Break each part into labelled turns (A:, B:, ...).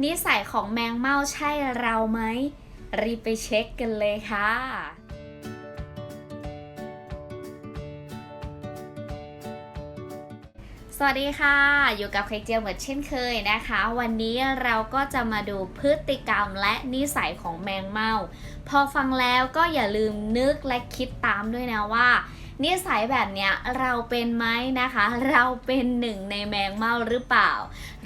A: นิสัยของแมงเม่าใช่เราไหม รีบไปเช็คกันเลยค่ะสวัสดีค่ะ อยู่กับไข่เจียวเหมือนเช่นเคยนะคะ วันนี้เราก็จะมาดูพฤติกรรมและนิสัยของแมงเม่า พอฟังแล้วก็อย่าลืมนึกและคิดตามด้วยนะว่า นิสัยแบบเนี้ยเราเป็นไหมนะคะ เราเป็นหนึ่งในแมงเม่าหรือเปล่า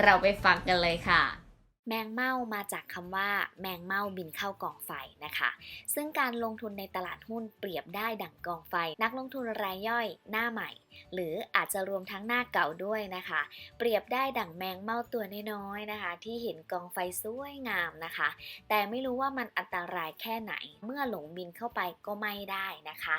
A: เราไปฟังกันเลยค่ะ
B: แมงเม่ามาจากคำว่าแมงเม่าบินเข้ากองไฟนะคะ ซึ่งการลงทุนในตลาดหุ้นเปรียบได้ดั่งกองไฟ นักลงทุนรายย่อยหน้าใหม่ หรืออาจจะรวมทั้งหน้าเก่าด้วยนะคะ เปรียบได้ดั่งแมงเม่าตัวน้อยๆนะคะ ที่เห็นกองไฟสวยงามนะคะ แต่ไม่รู้ว่ามันอันตรายแค่ไหน เมื่อหลงบินเข้าไปก็ไม่ได้นะคะ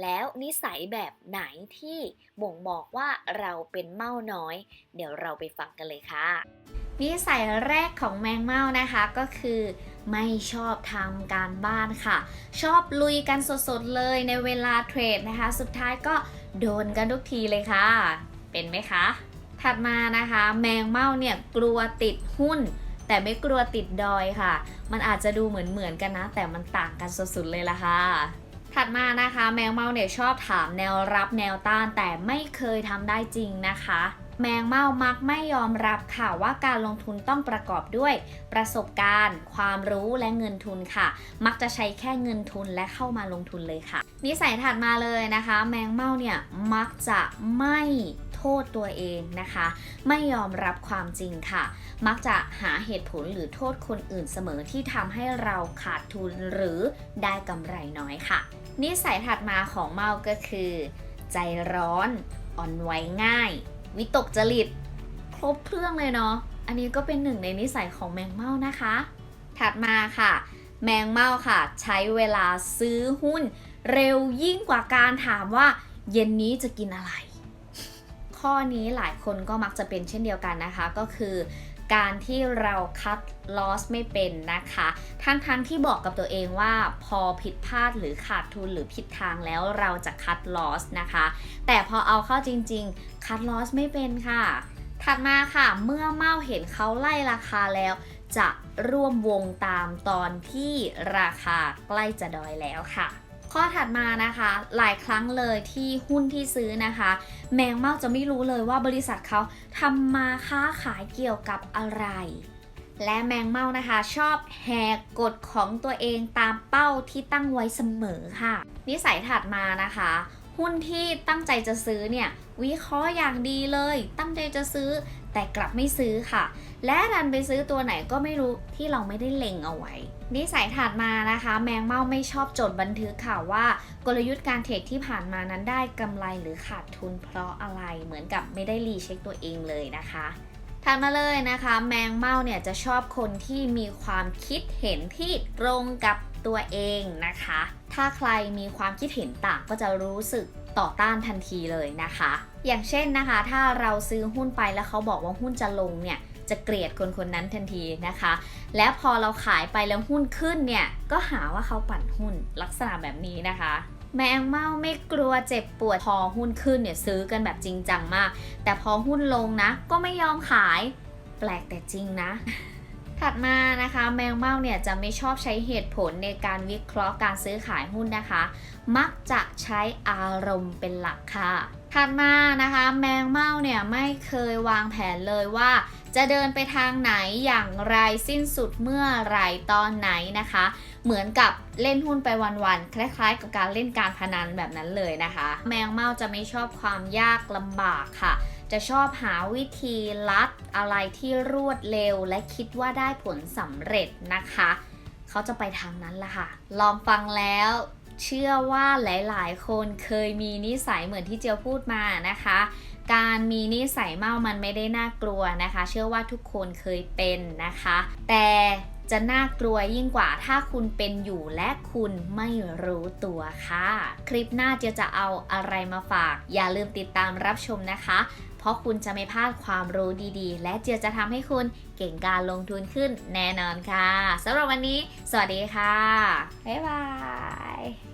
B: แล้วนิสัยแบบไหนที่บ่งบอกว่าเราเป็นเม่าน้อย เดี๋ยวเราไปฟังกันเลยค่ะ
A: นิสัยแรกของแมงเม่านะคะก็คือไม่ชอบทำการบ้านค่ะ ชอบลุยกันสดๆเลยในเวลาเทรดนะคะ สุดท้ายก็โดนกันทุกทีเลยค่ะ เป็นไหมคะ ถัดมานะคะ แมงเม่าเนี่ยกลัวติดหุ้น แต่ไม่กลัวติดดอยค่ะ มันอาจจะดูเหมือนๆกันนะ แต่มันต่างกันสุดๆเลยละค่ะถัดมานะคะ แมงเม่าเนี่ยชอบถามแนวรับแนวต้านแต่ไม่เคยทำได้จริงนะคะ แมงเม่ามักไม่ยอมรับค่ะว่าการลงทุนต้องประกอบด้วย ประสบการณ์ ความรู้และเงินทุนค่ะ มักจะใช้แค่เงินทุนและเข้ามาลงทุนเลยค่ะ นิสัยถัดมาเลยนะคะ แมงเม่าเนี่ยมักจะไม่โทษตัวเองนะคะ ไม่ยอมรับความจริงค่ะ มักจะหาเหตุผลหรือโทษคนอื่นเสมอที่ทำให้เราขาดทุนหรือได้กำไรน้อยค่ะ นิสัยถัดมาของเมาก็คือ ใจร้อนอ่อนไหวง่าย วิตกจริต ครบเครื่องเลยเนาะ อันนี้ก็เป็นหนึ่งในนิสัยของแมงเม่านะคะ ถัดมาค่ะ แมงเม่าค่ะ ใช้เวลาซื้อหุ้น เร็วยิ่งกว่าการถามว่า เย็นนี้จะกินอะไร ข้อนี้หลายคนก็มักจะเป็นเช่นเดียวกันนะคะ ก็คือ การที่เราคัดลอสไม่เป็นนะคะ ทั้งๆทที่บอกกับตัวเองว่าพอผิดพลาดหรือขาดทุนหรือผิดทางแล้วเราจะคัดลอสนะคะ แต่พอเอาเข้าจริง ๆ คัดลอสไม่เป็นค่ะ ถัดมาค่ะ เมื่อเมาเห็นเขาไล่ราคาแล้ว จะร่วมวงตามตอนที่ราคาใกล้จะดอยแล้วค่ะ ข้อถัดมานะคะ หลายครั้งเลยที่หุ้นที่ซื้อนะคะ แมงเม่าจะไม่รู้เลยว่าบริษัทเขาทำมาค้าขายเกี่ยวกับอะไร และแมงเม่านะคะ ชอบแหกกฎของตัวเองตามเป้าที่ตั้งไว้เสมอค่ะ นิสัยถัดมานะคะ หุ้นที่ตั้งใจจะซื้อเนี่ย วิเคราะห์อย่างดีเลย ตั้งใจจะซื้อแต่กลับไม่ซื้อค่ะ และดันไปซื้อตัวไหนก็ไม่รู้ที่เราไม่ได้เล็งเอาไว้ นิสัยถัดมานะคะ แมงเม่าไม่ชอบจดบันทึกค่ะว่า กลยุทธ์การเทรดที่ผ่านมานั้นได้กำไรหรือขาดทุนเพราะอะไรเหมือนกับไม่ได้รีเช็คตัวเองเลยนะคะ ถัดมาเลยนะคะ แมงเม่าเนี่ยจะชอบคนที่มีความคิดเห็นที่ตรงกับตัวเองนะคะ ถ้าใครมีความคิดเห็นต่างก็จะรู้สึกต่อต้านทันทีเลยนะคะ อย่างเช่นนะคะ ถ้าเราซื้อหุ้นไปแล้วเขาบอกว่าหุ้นจะลงเนี่ยจะเกลียดคนคนนั้นทันทีนะคะ และพอเราขายไปแล้วหุ้นขึ้นเนี่ยก็หาว่าเขาปั่นหุ้นลักษณะแบบนี้นะคะ แมงเม่าไม่กลัวเจ็บปวดพอหุ้นขึ้นเนี่ยซื้อกันแบบจริงจังมาก แต่พอหุ้นลงนะ ก็ไม่ยอมขาย แปลกแต่จริงนะถัดมานะคะแมงเม่าเนี่ยจะไม่ชอบใช้เหตุผลในการวิเคราะห์การซื้อขายหุ้นนะคะ มักจะใช้อารมณ์เป็นหลักค่ะ ถัดมานะคะแมงเม่าเนี่ยไม่เคยวางแผนเลยว่า จะเดินไปทางไหนอย่างไรสิ้นสุดเมื่อไรตอนไหนนะคะ เหมือนกับเล่นหุ้นไปวันๆคล้ายๆ กับการเล่นการพนันแบบนั้นเลยนะคะ แมงเม่าจะไม่ชอบความยากลำบากค่ะ จะชอบหาวิธีลัดอะไรที่รวดเร็วและคิดว่าได้ผลสำเร็จนะคะ เขาจะไปทางนั้นละค่ะ ลองฟังแล้ว เชื่อว่าหลายๆ คนเคยมีนิสัยเหมือนที่เจียวพูดมานะคะ การมีนิสัยเมามันไม่ได้น่ากลัวนะคะ เชื่อว่าทุกคนเคยเป็นนะคะ แต่จะน่ากลัวยิ่งกว่าถ้าคุณเป็นอยู่และคุณไม่รู้ตัวค่ะ คลิปหน้าเจียวจะเอาอะไรมาฝาก อย่าลืมติดตามรับชมนะคะ เพราะคุณจะไม่พลาดความรู้ดีๆ และเจียวจะทำให้คุณเก่งการลงทุนขึ้นแน่นอนค่ะสำหรับวันนี้ สวัสดีค่ะ บ๊ายบาย